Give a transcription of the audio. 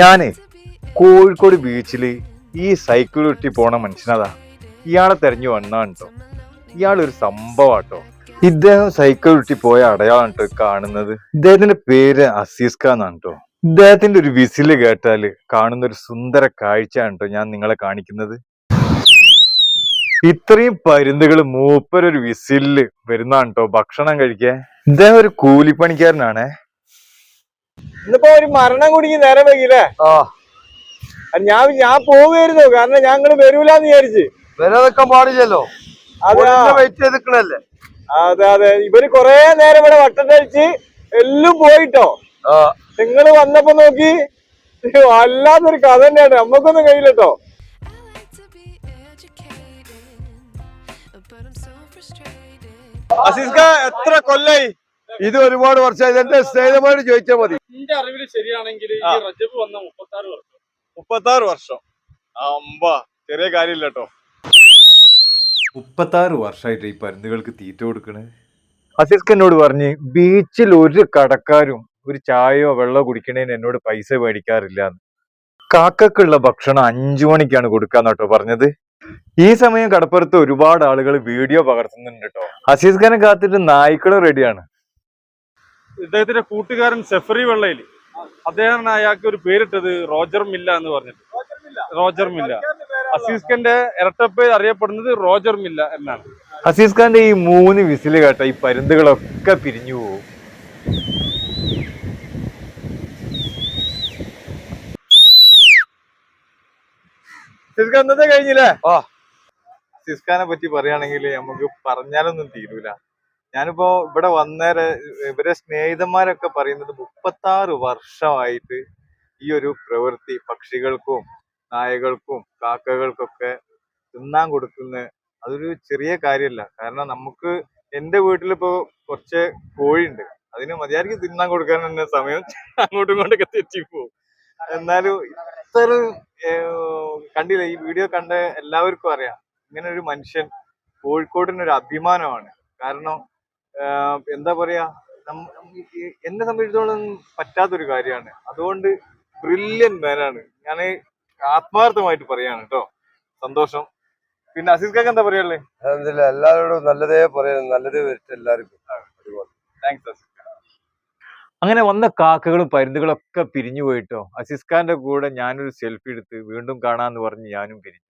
ഞാനേ കോഴിക്കോട് ബീച്ചിൽ ഈ സൈക്കിൾ ഉരുട്ടി പോണ മനുഷ്യനതാ. ഇയാളെ തെരഞ്ഞു വന്നാണ് കേട്ടോ ഇയാളൊരു സംഭവാട്ടോ. ഇദ്ദേഹം സൈക്കിൾ ഉരുട്ടി പോയ അടയാളാണ് കേട്ടോ കാണുന്നത്. ഇദ്ദേഹത്തിന്റെ പേര് അസീസ് ഖാൻ എന്നാണ് കേട്ടോ ഇദ്ദേഹത്തിന്റെ ഒരു വിസിൽ കേട്ടാൽ കാണുന്ന ഒരു സുന്ദര കാഴ്ചയാണ് കേട്ടോ ഞാൻ നിങ്ങളെ കാണിക്കുന്നത്. ഇത്രയും പരുന്തുകൾ മൂപ്പരൊരു വിസിൽ വരുന്നതാണ് കേട്ടോ ഭക്ഷണം കഴിക്കാൻ? ഇദ്ദേഹം ഒരു കൂലിപ്പണിക്കാരനാണേ. ഇന്നിപ്പോ ഒരു മരണം കുടുങ്ങി നേരം വൈകില്ലേ ആ. ഞാൻ ഞാൻ പോവുകയായിരുന്നു കാരണം ഞങ്ങൾ വരൂലെന്ന് വിചാരിച്ച്. വരാതൊക്കെ പാടില്ലല്ലോ. അതെ. വെയിറ്റ് അതെ അതെ. ഇവർ കൊറേ നേരം ഇവിടെ വട്ടത്തഴിച്ച് എല്ലാം പോയിട്ടോ? നിങ്ങൾ വന്നപ്പോ നോക്കി വല്ലാത്തൊരു കഥ തന്നെയാണ്. നമ്മക്കൊന്നും കഴിയില്ലട്ടോ. അസീസ്ക എത്ര കൊല്ലായി? ഇത് ഒരുപാട് വർഷം എന്റെ സ്നേഹിതമായിട്ട് ചോദിച്ചാൽ മതി. എന്റെ അറിവിൽ ശരിയാണെങ്കിൽ ഈ. റജബ് വന്ന മുപ്പത്തി ആറ് വർഷം. മുപ്പത്താറ് വർഷം. അമ്പ ചെറിയ കാര്യമില്ല കേട്ടോ. മുപ്പത്താറ് വർഷമായിട്ട് ഈ പരുന്തുകൾക്ക് തീറ്റ കൊടുക്കണേ? അസീസ്ക്ക് എന്നോട് പറഞ്ഞ് ബീച്ചിൽ ഒരു കടക്കാരും ഒരു ചായയോ വെള്ളമോ കുടിക്കണേന് എന്നോട് പൈസ മേടിക്കാറില്ല കാക്കക്കുള്ള ഭക്ഷണം അഞ്ചു മണിക്കാണ് കൊടുക്കാന്ന് കേട്ടോ പറഞ്ഞത്. ഈ സമയം കടപ്പുറത്ത് ഒരുപാട് ആളുകൾ വീഡിയോ പകർത്തുന്നുണ്ട് കേട്ടോ അസീസ് ഖാനെ കാത്തിട്ട് നായ്ക്കളും റെഡിയാണ് ഇദ്ദേഹത്തിന്റെ കൂട്ടുകാരൻ സെഫറി വെള്ളയിൽ അദ്ദേഹമാണ് അയാൾക്ക് ഒരു പേരിട്ടത് റോജർ മില്ല എന്ന് പറഞ്ഞിട്ട്. റോജർ മില്ല. അസീസ് ഖാന്റെ ഇരട്ടപ്പേര് അറിയപ്പെടുന്നത് റോജർ മില്ല എന്നാണ്. അസീസ് ഖാന്റെ ഈ മൂന്ന് വിസിൽ കേട്ട ഈ പരുന്തുകളൊക്കെ പിരിഞ്ഞു പോകും അസീസ്ക എന്നത്തെ കഴിഞ്ഞില്ലേ? ഓ സിസ്കാനെ പറ്റി പറയുകയാണെങ്കിൽ നമുക്ക് പറഞ്ഞാലൊന്നും തീരൂല. ഞാനിപ്പോ ഇവിടെ വന്നേരെ ഇവരെ സ്നേഹിതന്മാരൊക്കെ പറയുന്നത് മുപ്പത്താറ് വർഷമായിട്ട് ഈ ഒരു പ്രവൃത്തി പക്ഷികൾക്കും നായകൾക്കും കാക്കകൾക്കൊക്കെ തിന്നാൻ കൊടുക്കുന്ന അതൊരു ചെറിയ കാര്യമല്ല. കാരണം നമുക്ക് എന്റെ വീട്ടിലിപ്പോ കുറച്ച് കോഴിയുണ്ട്. അതിന് മതിയായിരിക്കും തിന്നാൻ കൊടുക്കാൻ തന്നെ സമയം അങ്ങോട്ടും ഇങ്ങോട്ടൊക്കെ തെറ്റിപ്പോവും എന്നാലും ഇത്ര കണ്ടില്ല ഈ വീഡിയോ കണ്ട എല്ലാവർക്കും അറിയാം. ഇങ്ങനെ ഒരു മനുഷ്യൻ കോഴിക്കോടിന് ഒരു അഭിമാനമാണ്. കാരണം എന്താ പറയാ നമ്മ- ഈ- എന്നെ സംബന്ധിച്ചിടത്തോളം പറ്റാത്തൊരു കാര്യമാണ്. അതുകൊണ്ട് ബ്രില്യൻ മാനാണ് ഞാൻ ആത്മാർത്ഥമായിട്ട് പറയാണ് കേട്ടോ സന്തോഷം. പിന്നെ അസീസ് കാക്ക് എന്താ പറയാല്ലേ എല്ലാവരോടും നല്ലതേ പറയാ നല്ലതേ വരട്ടെ എല്ലാവർക്കും. താങ്ക്സ് അങ്ങനെ വന്ന കാക്കകളും പരുന്തുകളൊക്കെ പിരിഞ്ഞു പോയിട്ടോ അസിസ് ഖാന്റെ കൂടെ ഞാനൊരു സെൽഫി എടുത്ത് വീണ്ടും കാണാന്ന് പറഞ്ഞ് ഞാനും പിരിഞ്ഞു.